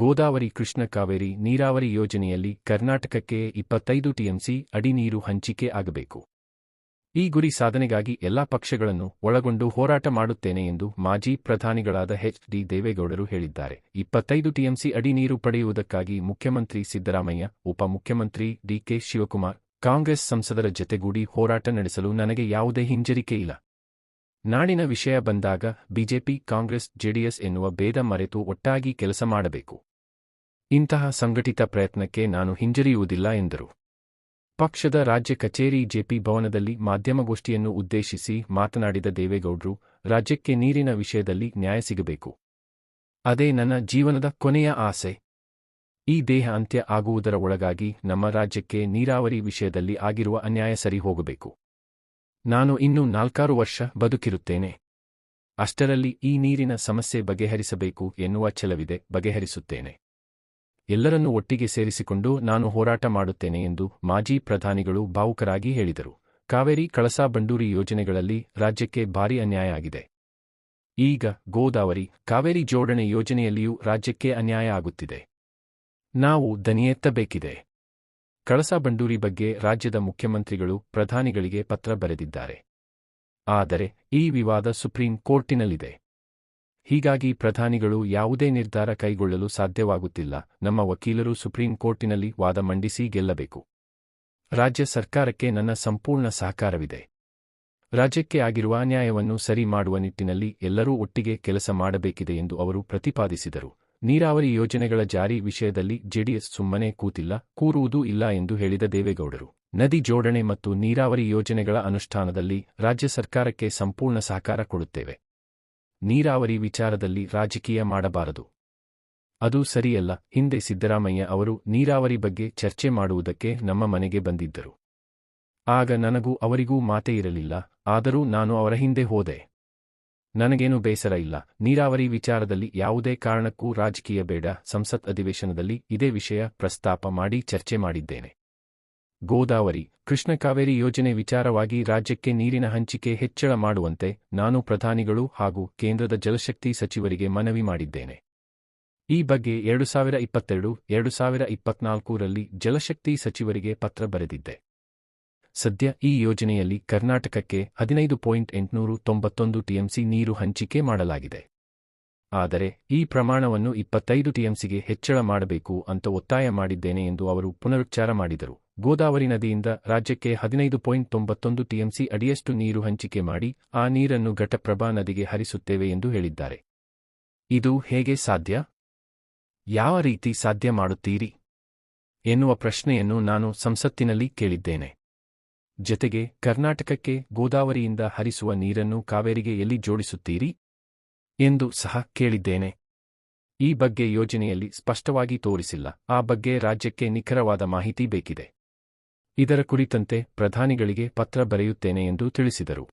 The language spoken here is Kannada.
ಗೋದಾವರಿ ಕೃಷ್ಣ ಕಾವೇರಿ ನೀರಾವರಿ ಯೋಜನೆಯಲ್ಲಿ ಕರ್ನಾಟಕಕ್ಕೆ ಇಪ್ಪತ್ತೈದು ಟಿಎಂಸಿ ಅಡಿ ನೀರು ಹಂಚಿಕೆ ಆಗಬೇಕು. ಈ ಗುರಿ ಸಾಧನೆಗಾಗಿ ಎಲ್ಲಾ ಪಕ್ಷಗಳನ್ನು ಒಳಗೊಂಡು ಹೋರಾಟ ಮಾಡುತ್ತೇನೆ ಎಂದು ಮಾಜಿ ಪ್ರಧಾನಿಗಳಾದ ಎಚ್ ಡಿ ದೇವೇಗೌಡರು ಹೇಳಿದ್ದಾರೆ. ಇಪ್ಪತ್ತೈದು ಟಿಎಂಸಿ ಅಡಿ ನೀರು ಪಡೆಯುವುದಕ್ಕಾಗಿ ಮುಖ್ಯಮಂತ್ರಿ ಸಿದ್ದರಾಮಯ್ಯ, ಉಪಮುಖ್ಯಮಂತ್ರಿ ಡಿಕೆ ಶಿವಕುಮಾರ್, ಕಾಂಗ್ರೆಸ್ ಸಂಸದರ ಜತೆಗೂಡಿ ಹೋರಾಟ ನಡೆಸಲು ನನಗೆ ಯಾವುದೇ ಹಿಂಜರಿಕೆ ಇಲ್ಲ. ನಾಡಿನ ವಿಷಯ ಬಂದಾಗ ಬಿಜೆಪಿ, ಕಾಂಗ್ರೆಸ್, ಜೆಡಿಎಸ್ ಎನ್ನುವ ಭೇದ ಮರೆತು ಒಟ್ಟಾಗಿ ಕೆಲಸ ಮಾಡಬೇಕು. ಇಂತಹ ಸಂಘಟಿತ ಪ್ರಯತ್ನಕ್ಕೆ ನಾನು ಹಿಂಜರಿಯುವುದಿಲ್ಲ ಎಂದರು. ಪಕ್ಷದ ರಾಜ್ಯ ಕಚೇರಿ ಜೆಪಿ ಭವನದಲ್ಲಿ ಮಾಧ್ಯಮಗೋಷ್ಠಿಯನ್ನು ಉದ್ದೇಶಿಸಿ ಮಾತನಾಡಿದ ದೇವೇಗೌಡರು, ರಾಜ್ಯಕ್ಕೆ ನೀರಿನ ವಿಷಯದಲ್ಲಿ ನ್ಯಾಯ ಸಿಗಬೇಕು. ಅದೇ ನನ್ನ ಜೀವನದ ಕೊನೆಯ ಆಸೆ. ಈ ದೇಹ ಅಂತ್ಯ ಆಗುವುದರ ಒಳಗಾಗಿ ನಮ್ಮ ರಾಜ್ಯಕ್ಕೆ ನೀರಾವರಿ ವಿಷಯದಲ್ಲಿ ಆಗಿರುವ ಅನ್ಯಾಯ ಸರಿ ಹೋಗಬೇಕು. ನಾನು ಇನ್ನೂ ನಾಲ್ಕಾರು ವರ್ಷ ಬದುಕಿರುತ್ತೇನೆ. ಅಷ್ಟರಲ್ಲಿ ಈ ನೀರಿನ ಸಮಸ್ಯೆ ಬಗೆಹರಿಸಬೇಕು ಎನ್ನುವ ಛಲವಿದೆ, ಬಗೆಹರಿಸುತ್ತೇನೆ. ಎಲ್ಲರನ್ನೂ ಒಟ್ಟಿಗೆ ಸೇರಿಸಿಕೊಂಡು ನಾನು ಹೋರಾಟ ಮಾಡುತ್ತೇನೆ ಎಂದು ಮಾಜಿ ಪ್ರಧಾನಿಗಳು ಭಾವುಕರಾಗಿ ಹೇಳಿದರು. ಕಾವೇರಿ ಕಳಸಾ ಬಂಡೂರಿ ಯೋಜನೆಗಳಲ್ಲಿ ರಾಜ್ಯಕ್ಕೆ ಭಾರಿ ಅನ್ಯಾಯ ಆಗಿದೆ. ಈಗ ಗೋದಾವರಿ, ಕಾವೇರಿ ಜೋಡಣೆ ಯೋಜನೆಯಲ್ಲಿಯೂ ರಾಜ್ಯಕ್ಕೆ ಅನ್ಯಾಯ ಆಗುತ್ತಿದೆ. ನಾವು ದನಿಯೆತ್ತಬೇಕಿದೆ. ಕಳಸಾ ಬಂಡೂರಿ ಬಗ್ಗೆ ರಾಜ್ಯದ ಮುಖ್ಯಮಂತ್ರಿಗಳು ಪ್ರಧಾನಿಗಳಿಗೆ ಪತ್ರ ಬರೆದಿದ್ದಾರೆ. ಆದರೆ ಈ ವಿವಾದ ಸುಪ್ರೀಂ ಕೋರ್ಟಿನಲ್ಲಿದೆ. ಹೀಗಾಗಿ ಪ್ರಧಾನಿಗಳು ಯಾವುದೇ ನಿರ್ಧಾರ ಕೈಗೊಳ್ಳಲು ಸಾಧ್ಯವಾಗುತ್ತಿಲ್ಲ. ನಮ್ಮ ವಕೀಲರು ಸುಪ್ರೀಂ ಕೋರ್ಟಿನಲ್ಲಿ ವಾದ ಮಂಡಿಸಿ ಗೆಲ್ಲಬೇಕು. ರಾಜ್ಯ ಸರ್ಕಾರಕ್ಕೆ ನನ್ನ ಸಂಪೂರ್ಣ ಸಹಕಾರವಿದೆ. ರಾಜ್ಯಕ್ಕೆ ಆಗಿರುವ ಅನ್ಯಾಯವನ್ನು ಸರಿ ಮಾಡುವ ನಿಟ್ಟಿನಲ್ಲಿ ಎಲ್ಲರೂ ಒಟ್ಟಿಗೆ ಕೆಲಸ ಮಾಡಬೇಕಿದೆ ಎಂದು ಅವರು ಪ್ರತಿಪಾದಿಸಿದರು. ನೀರಾವರಿ ಯೋಜನೆಗಳ ಜಾರಿ ವಿಷಯದಲ್ಲಿ ಜೆಡಿಎಸ್ ಸುಮ್ಮನೆ ಕೂತಿಲ್ಲ, ಕೂರುವುದೂ ಇಲ್ಲ ಎಂದು ಹೇಳಿದ ದೇವೇಗೌಡರು. ನದಿ ಜೋಡಣೆ ಮತ್ತು ನೀರಾವರಿ ಯೋಜನೆಗಳ ಅನುಷ್ಠಾನದಲ್ಲಿ ರಾಜ್ಯ ಸರ್ಕಾರಕ್ಕೆ ಸಂಪೂರ್ಣ ಸಹಕಾರ ಕೊಡುತ್ತೇವೆ. ನೀರಾವರಿ ವಿಚಾರದಲ್ಲಿ ರಾಜಕೀಯ ಮಾಡಬಾರದು. ಅದು ಸರಿಯಲ್ಲ, ಹಿಂದೆ ಸಿದ್ದರಾಮಯ್ಯ ಅವರು ನೀರಾವರಿ ಬಗ್ಗೆ ಚರ್ಚೆ ಮಾಡುವುದಕ್ಕೆ ನಮ್ಮ ಮನೆಗೆ ಬಂದಿದ್ದರು. ಆಗ ನನಗೂ ಅವರಿಗೂ ಮಾತೇ ಇರಲಿಲ್ಲ, ಆದರೂ ನಾನು ಅವರ ಹಿಂದೆ ಹೋದೆ. ನನಗೇನು ಬೇಸರ ಇಲ್ಲ, ನೀರಾವರಿ ವಿಚಾರದಲ್ಲಿ ಯಾವುದೇ ಕಾರಣಕ್ಕೂ ರಾಜಕೀಯ ಬೇಡ, ಸಂಸತ್ ಅಧಿವೇಶನದಲ್ಲಿ ಇದೇ ವಿಷಯ ಪ್ರಸ್ತಾಪ ಮಾಡಿ ಚರ್ಚೆ ಮಾಡಿದ್ದೇನೆ. ಗೋದಾವರಿ, ಕೃಷ್ಣ ಕಾವೇರಿ ಯೋಜನೆ ವಿಚಾರವಾಗಿ ರಾಜ್ಯಕ್ಕೆ ನೀರಿನ ಹಂಚಿಕೆ ಹೆಚ್ಚಳ ಮಾಡುವಂತೆ ನಾನು ಪ್ರಧಾನಿಗಳು ಹಾಗೂ ಕೇಂದ್ರದ ಜಲಶಕ್ತಿ ಸಚಿವರಿಗೆ ಮನವಿ ಮಾಡಿದ್ದೇನೆ. ಈ ಬಗ್ಗೆ ಎರಡು ಸಾವಿರ ಇಪ್ಪತ್ತೆರಡು ಎರಡು ಸಾವಿರ ಇಪ್ಪತ್ನಾಲ್ಕರಲ್ಲಿ ಜಲಶಕ್ತಿ ಸಚಿವರಿಗೆ ಪತ್ರ ಬರೆದಿದ್ದೆ. ಸದ್ಯ ಈ ಯೋಜನೆಯಲ್ಲಿ ಕರ್ನಾಟಕಕ್ಕೆ ಹದಿನೈದು ಪಾಯಿಂಟ್ ಎಂಟುನೂರು ತೊಂಬತ್ತೊಂದು ಟಿಎಂಸಿ ನೀರು ಹಂಚಿಕೆ ಮಾಡಲಾಗಿದೆ. ಆದರೆ ಈ ಪ್ರಮಾಣವನ್ನು ಇಪ್ಪತ್ತೈದು ಟಿಎಂಸಿಗೆ ಹೆಚ್ಚಳ ಮಾಡಬೇಕು ಅಂತ ಒತ್ತಾಯ ಮಾಡಿದ್ದೇನೆ ಎಂದು ಅವರು ಪುನರುಚ್ಚಾರ ಮಾಡಿದರು. ಗೋದಾವರಿ ನದಿಯಿಂದ ರಾಜ್ಯಕ್ಕೆ ಹದಿನೈದು ಪಾಯಿಂಟ್ ತೊಂಬತ್ತೊಂದು ಟಿಎಂಸಿ ಅಡಿಯಷ್ಟು ನೀರು ಹಂಚಿಕೆ ಮಾಡಿ, ಆ ನೀರನ್ನು ಘಟಪ್ರಭಾ ನದಿಗೆ ಹರಿಸುತ್ತೇವೆ ಎಂದು ಹೇಳಿದ್ದಾರೆ. ಇದು ಹೇಗೆ ಸಾಧ್ಯ? ಯಾವ ರೀತಿ ಸಾಧ್ಯ ಮಾಡುತ್ತೀರಿ? ಎನ್ನುವ ಪ್ರಶ್ನೆಯನ್ನು ನಾನು ಸಂಸತ್ತಿನಲ್ಲಿ ಕೇಳಿದ್ದೇನೆ. ಜತೆಗೆ, ಕರ್ನಾಟಕಕ್ಕೆ ಗೋದಾವರಿಯಿಂದ ಹರಿಸುವ ನೀರನ್ನು ಕಾವೇರಿಗೆ ಎಲ್ಲಿ ಜೋಡಿಸುತ್ತೀರಿ? ಎಂದು ಸಹ ಕೇಳಿದ್ದೇನೆ. ಈ ಬಗ್ಗೆ ಯೋಜನೆಯಲ್ಲಿ ಸ್ಪಷ್ಟವಾಗಿ ತೋರಿಸಿಲ್ಲ. ಆ ಬಗ್ಗೆ ರಾಜ್ಯಕ್ಕೆ ನಿಖರವಾದ ಮಾಹಿತಿ ಬೇಕಿದೆ. ಇದರ ಕುರಿತಂತೆ ಪ್ರಧಾನಿಗಳಿಗೆ ಪತ್ರ ಬರೆಯುತ್ತೇನೆ ಎಂದು ತಿಳಿಸಿದರು.